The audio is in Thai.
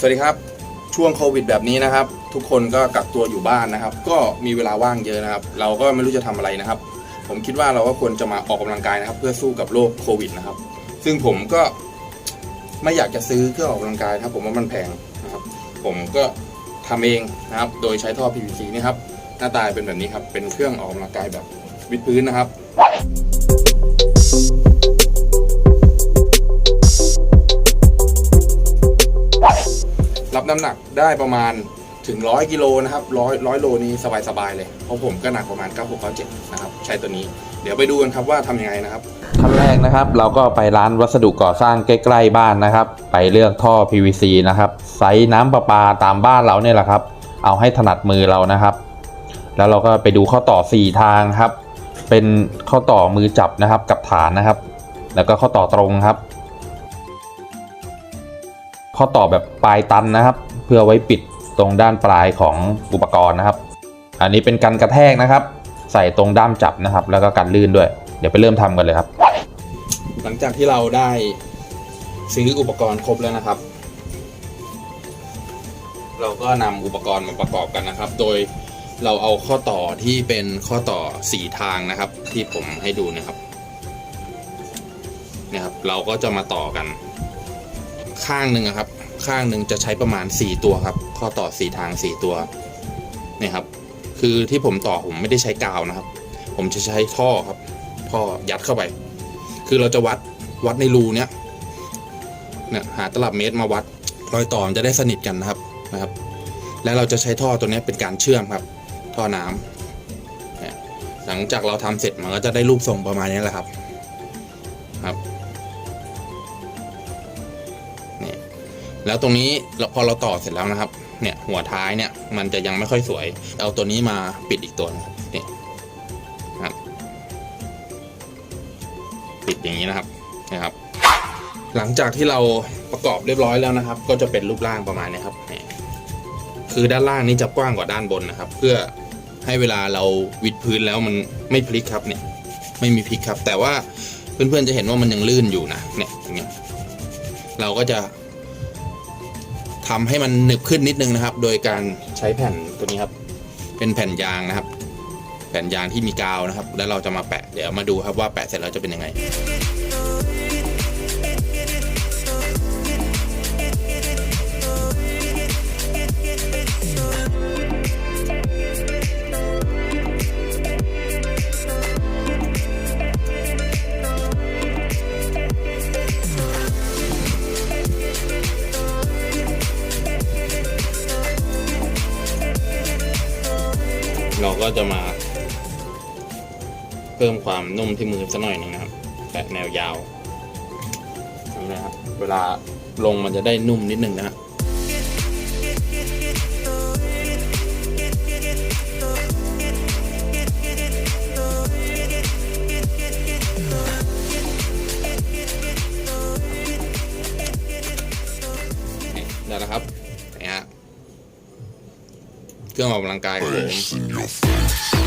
สวัสดีครับ ช่วงโควิดแบบนี้นะครับ ทุกคนก็กักตัวอยู่บ้านนะครับ ก็มีเวลาว่างเยอะนะครับ เราก็ไม่รู้จะทำอะไรนะครับ ผมคิดว่าเราก็ควรจะมาออกกำลังกายนะครับ เพื่อสู้กับโรคโควิดนะครับ ซึ่งผมก็ไม่อยากจะซื้อเครื่องออกกำลังกายครับ ผมว่ามันแพงนะครับ ผมก็ทำเองนะครับ โดยใช้ท่อ PVC นี่ครับ หน้าตาเป็นแบบนี้ครับ เป็นเครื่องออกกำลังกายแบบวิดพื้นนะครับ น้ำหนักได้ประมาณถึงร้อยกิโลนะครับร้อยร้อยโลนี้สบายๆเลย เพราะผมก็หนักประมาณ 9697 นะครับ ใช้ตัวนี้ เดี๋ยวไปดูกันครับว่าทำยังไงนะครับ ขั้นแรกนะครับ เราก็ไปร้านวัสดุก่อสร้างใกล้ๆบ้านนะครับ ไปเลือกท่อ PVC นะครับไซส์น้ำประปาตามบ้านเราเนี่ยแหละครับ เอาให้ถนัดมือเรานะครับ แล้วเราก็ไปดูข้อต่อ 4 ทางครับ เป็นข้อต่อมือจับนะครับกับฐานนะครับ แล้วก็ข้อต่อตรงครับ ข้อต่อแบบปลายตันนะครับ เพื่อไว้ปิดตรงด้านปลายของอุปกรณ์นะครับ อันนี้เป็นกันกระแทกนะครับ ใส่ตรงด้ามจับนะครับ แล้วก็กันลื่นด้วย เดี๋ยวไปเริ่มทำกันเลยครับ หลังจากที่เราได้ซื้ออุปกรณ์ครบแล้วนะครับ เราก็นำอุปกรณ์มาประกอบกันนะครับ โดยเราเอาข้อต่อที่เป็นข้อต่อสี่ทางนะครับ ที่ผมให้ดูนะครับนี่ยครับ เราก็จะมาต่อกัน ข้างหนึ่งอะครับ ข้างหนึ่งจะใช้ประมาณ 4 ตัวครับ ข้อต่อ 4 ทาง 4 ตัวนี่ครับ คือที่ผมต่อผมไม่ได้ใช้กาวนะครับ ผมจะใช้ท่อครับท่อยัดเข้าไป คือเราจะวัดวัดในรูเนี้ยเนี่ยหาตลับเมตรมาวัดรอยต่อมันจะได้สนิทกันนะครับนะครับ แล้วเราจะใช้ท่อตัวนี้เป็นการเชื่อมครับ ท่อน้ำเนี่ยหลังจากเราทำเสร็จมันก็จะได้รูปทรงประมาณนี้แหละครับ ครับ แล้วตรงนี้พอเราต่อเสร็จแล้วนะครับ เนี่ยหัวท้ายเนี่ยมันจะยังไม่ค่อยสวย เอาตัวนี้มาปิดอีกตัวนะครับนี่ครับ ปิดอย่างนี้นะครับนะครับ หลังจากที่เราประกอบเรียบร้อยแล้วนะครับ ก็จะเป็นรูปร่างประมาณนี้ครับคือด้านล่างนี้จะกว้างกว่าด้านบนนะครับ เพื่อให้เวลาเราวิดพื้นแล้วมันไม่พลิกครับเนี่ย ไม่มีพลิกครับ แต่ว่าเพื่อนๆจะเห็นว่ามันยังลื่นอยู่นะเนี่ยอย่างเงี้ยเราก็จะ ทำให้มันหนึบขึ้นนิดนึงนะครับ โดยการใช้แผ่นตัวนี้ครับ เป็นแผ่นยางนะครับ แผ่นยางที่มีกาวนะครับ แล้วเราจะมาแปะเดี๋ยวมาดูครับว่าแปะเสร็จแล้วจะเป็นยังไง เราก็จะมา เพิ่มความนุ่มที่มือสักหน่อยหนึ่งนะครับแตะแนวยาวนี่นะครับเวลาลงมันจะได้นุ่มนิดนึงนะครับ เครื่องออกกำลังกายของผม